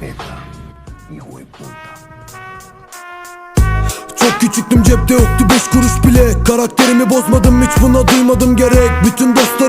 respeta, hijo de puta. Çok küçüktüm cepte yoktu beş kuruş bile Karakterimi bozmadım hiç buna duymadım gerek Bütün baba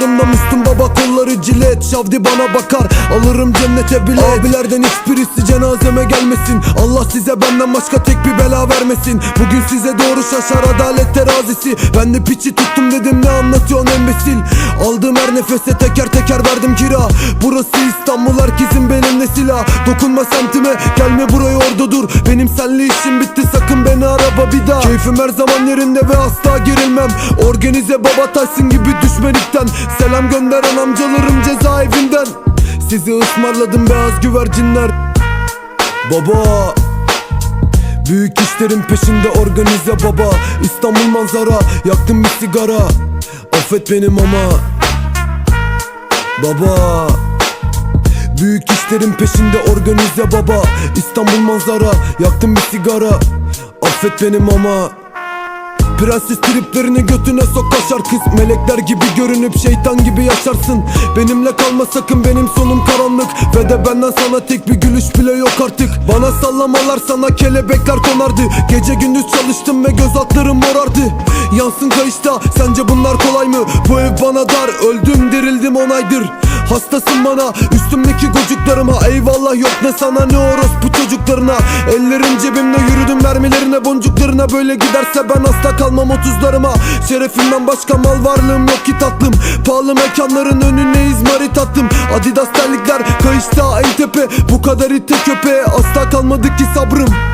cilet Şavdi bana bakar. Alırım cennete bile. Abilerden hiçbirisi cenazeme gelmesin. Allah size benden başka tek bir bela vermesin. Bugün size doğru şaşar adalet terazisi. Ben de piçi tuttum dedim ne anlatıyorsun embesil? Aldığım her nefese teker teker verdim kira. Burası İstanbul herkesin benimle silah. Dokunma semtime gelme buraya orada dur Benim senle işim bitti sakın beni araba bir daha. Keyfim her zaman yerinde ve asla gerilmem. Organize baba Tyson gibi düşmelikten. Selam gönderen amcalarım cezaevinden. Sizi ısmarladım beyaz güvercinler. Baba Büyük işlerin peşinde organize baba. İstanbul manzara yaktım bir sigara. Affet benim ama. Baba Büyük işlerin peşinde organize baba. İstanbul manzara yaktım bir sigara. Affet benim ama Prenses triplerini götüne sok kaşar kız Melekler gibi görünüp şeytan gibi yaşarsın. Benimle kalma sakın benim sonum karanlık. Ve de benden sana tek bir gülüş bile yok artık. Bana sallamalar sana kelebekler konardı. Gece gündüz çalıştım ve göz altlarım morardı. Yansın kayışta sence bunlar kolay mı? Bu ev bana dar öldüm dirildim onaydır Hastasın bana üstümdeki gocuklarıma Eyvallah yok ne sana ne orospu çocuklarına. Ellerim cebimde yürüdüm mermilerine boncuklarına. Böyle giderse ben hasta kalmam otuzlarıma. Şerefimden başka mal varlığım yok ki tatlım. Pahalı mekanların önüne izmarit attım. Adidas terlikler kayışta en tepe. Bu kadar ite köpeğe asla kalmadı ki sabrım